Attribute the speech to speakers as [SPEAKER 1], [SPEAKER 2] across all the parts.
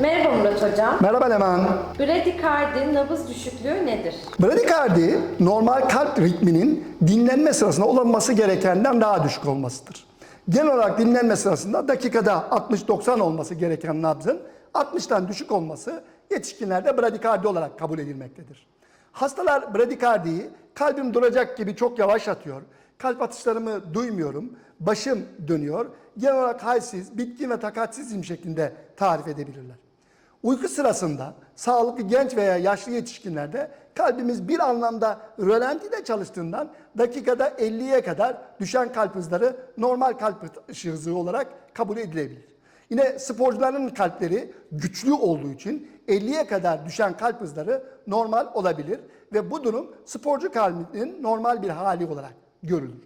[SPEAKER 1] Merhaba Murat Hocam.
[SPEAKER 2] Merhaba Leman.
[SPEAKER 1] Bradikardi nabız düşüklüğü nedir?
[SPEAKER 2] Bradikardi normal kalp ritminin dinlenme sırasında olması gerekenden daha düşük olmasıdır. Genel olarak dinlenme sırasında dakikada 60-90 olması gereken nabzın 60'tan düşük olması yetişkinlerde bradikardi olarak kabul edilmektedir. Hastalar bradikardiyi kalbim duracak gibi çok yavaş atıyor, kalp atışlarımı duymuyorum, başım dönüyor, genel olarak halsiz, bitkin ve takatsizim şeklinde tarif edebilirler. Uyku sırasında sağlıklı genç veya yaşlı yetişkinlerde kalbimiz bir anlamda rölantide çalıştığından dakikada 50'ye kadar düşen kalp hızları normal kalp hızı olarak kabul edilebilir. Yine sporcuların kalpleri güçlü olduğu için 50'ye kadar düşen kalp hızları normal olabilir ve bu durum sporcu kalbinin normal bir hali olarak görülür.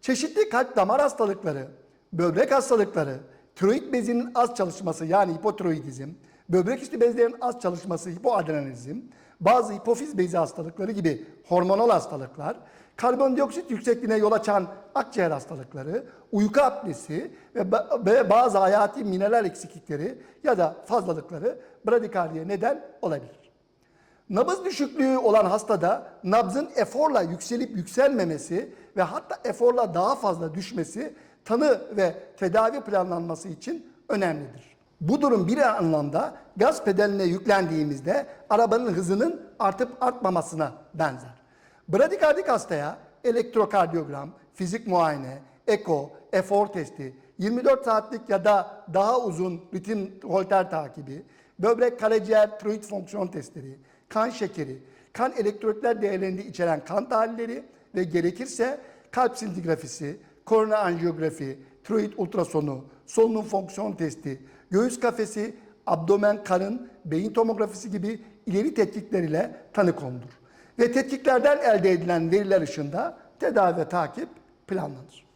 [SPEAKER 2] Çeşitli kalp damar hastalıkları, böbrek hastalıkları, tiroid bezinin az çalışması yani hipotiroidizm, böbrek üstü bezlerin az çalışması hipoadrenalizm, bazı hipofiz bezi hastalıkları gibi hormonal hastalıklar, karbondioksit yüksekliğine yol açan akciğer hastalıkları, uyku apnesi ve bazı hayati mineral eksiklikleri ya da fazlalıkları bradikardiye neden olabilir. Nabız düşüklüğü olan hastada nabzın eforla yükselip yükselmemesi ve hatta eforla daha fazla düşmesi tanı ve tedavi planlanması için önemlidir. Bu durum bir anlamda gaz pedaline yüklendiğimizde arabanın hızının artıp artmamasına benzer. Bradikardik hastaya elektrokardiyogram, fizik muayene, eko, efor testi, 24 saatlik ya da daha uzun ritim holter takibi, böbrek, karaciğer, tiroid fonksiyon testleri, kan şekeri, kan elektrotler değerlerini içeren kan tahlilleri ve gerekirse kalp sintigrafisi, korona anjiyografi, tiroid ultrasonu, solunum fonksiyon testi, göğüs kafesi, abdomen, karın, beyin tomografisi gibi ileri tetkikler ile tanı konulur. Ve tetkiklerden elde edilen veriler ışığında tedavi ve takip planlanır.